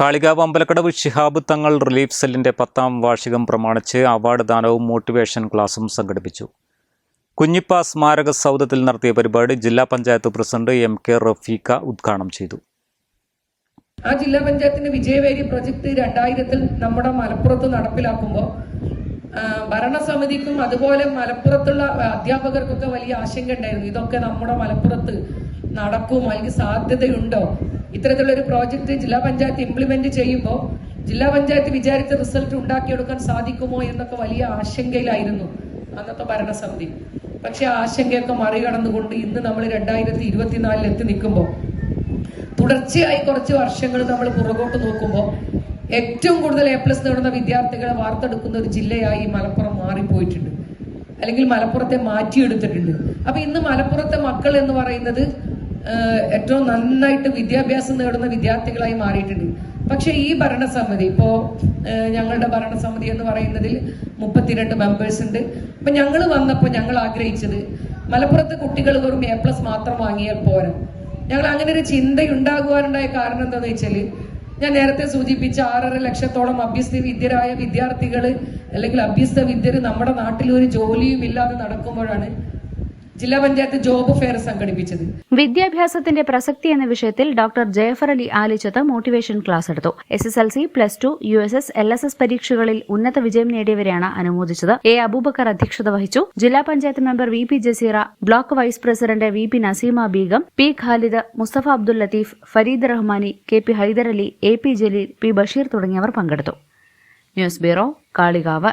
Kalikavu Ambalakkadavu Shihab Thangal relief സെല്ലിന്റെ പത്താം വാർഷികം പ്രമാണിച്ച് അവാർഡ് ദാനവും മോട്ടിവേഷൻ ക്ലാസും സംഘടിപ്പിച്ചു. കുഞ്ഞിപ്പ സ്മാരക സൗദത്തിൽ നടത്തിയ പരിപാടി ജില്ലാ panchayat president M K Rafeeqa ഉദ്ഘാടനം ചെയ്തു. ആ ജില്ലാ പഞ്ചായത്തിന്റെ വിജയവേരി പ്രൊജക്ട് രണ്ടായിരത്തിൽ നമ്മുടെ മലപ്പുറത്ത് നടപ്പിലാക്കുമ്പോൾ ഭരണസമിതിക്കും അതുപോലെ മലപ്പുറത്തുള്ള അധ്യാപകർക്കൊക്കെ വലിയ ആശങ്ക ഉണ്ടായിരുന്നു. ഇതൊക്കെ നമ്മുടെ മലപ്പുറത്ത് നടക്കും അല്ലെങ്കിൽ സാധ്യതയുണ്ടോ? ഇത്തരത്തിലുള്ള ഒരു പ്രോജക്റ്റ് ജില്ലാ പഞ്ചായത്ത് ഇംപ്ലിമെന്റ് ചെയ്യുമ്പോൾ ജില്ലാ പഞ്ചായത്ത് വിചാരിച്ച റിസൾട്ട് ഉണ്ടാക്കിയെടുക്കാൻ സാധിക്കുമോ എന്നൊക്കെ വലിയ ആശങ്കയിലായിരുന്നു അന്നത്തെ ഭരണസമിതി. പക്ഷെ ആ ആശങ്കയൊക്കെ മറികടന്നുകൊണ്ട് ഇന്ന് നമ്മൾ രണ്ടായിരത്തി ഇരുപത്തിനാലിൽ എത്തി നിൽക്കുമ്പോൾ തുടർച്ചയായി കുറച്ച് വർഷങ്ങൾ നമ്മൾ പുറകോട്ട് നോക്കുമ്പോൾ ഏറ്റവും കൂടുതൽ എ പ്ലസ് നേടുന്ന വിദ്യാർത്ഥികളെ വാർത്തെടുക്കുന്ന ഒരു ജില്ലയായി മലപ്പുറം മാറിപ്പോയിട്ടുണ്ട്. അല്ലെങ്കിൽ മലപ്പുറത്തെ മാറ്റിയെടുത്തിട്ടുണ്ട്. അപ്പൊ ഇന്ന് മലപ്പുറത്തെ മക്കൾ എന്ന് പറയുന്നത് ഏറ്റവും നന്നായിട്ട് വിദ്യാഭ്യാസം നേടുന്ന വിദ്യാർത്ഥികളായി മാറിയിട്ടുണ്ട്. പക്ഷെ ഈ ഭരണസമിതി ഇപ്പോ ഞങ്ങളുടെ ഭരണസമിതി എന്ന് പറയുന്നതിൽ മുപ്പത്തിരണ്ട് മെമ്പേഴ്സ് ഉണ്ട്. അപ്പൊ ഞങ്ങൾ വന്നപ്പോൾ ഞങ്ങൾ ആഗ്രഹിച്ചത് മലപ്പുറത്ത് കുട്ടികൾ വെറും എ പ്ലസ് മാത്രം വാങ്ങിയാൽ പോരാ. ഞങ്ങൾ അങ്ങനെ ഒരു ചിന്തയുണ്ടാകുവാനുണ്ടായ കാരണം എന്താണെന്ന് വെച്ചാൽ ഞാൻ നേരത്തെ സൂചിപ്പിച്ച ആറര ലക്ഷത്തോളം അഭ്യസ്ത വിദ്യരായ വിദ്യാർത്ഥികൾ അല്ലെങ്കിൽ അഭ്യസ്ത വിദ്യര് നമ്മുടെ നാട്ടിൽ ഒരു ജോലിയും ഇല്ലാതെ നടക്കുമ്പോഴാണ് ജില്ലാ പഞ്ചായത്ത് ജോബ് ഫെയർ സംഘടിപ്പിച്ചത്. വിദ്യാഭ്യാസത്തിന്റെ പ്രസക്തി എന്ന വിഷയത്തിൽ doctor Jafar Ali Alichath motivation class എടുത്തു. S S L C plus two U S S L S S പരീക്ഷകളിൽ ഉന്നത വിജയം നേടിയവരെയാണ് അനുമോദിച്ചത്. എ അബൂബക്കർ അധ്യക്ഷത വഹിച്ചു. ജില്ലാ panchayat member V P Jaseera block vice president V P Naseema Beegum P Khalid Musthafa Abdul Latheef Fareed Rahmani K P Hyderali A P Jaleel P Basheer തുടങ്ങിയവർ പങ്കെടുത്തു. News bureau Kalikavu.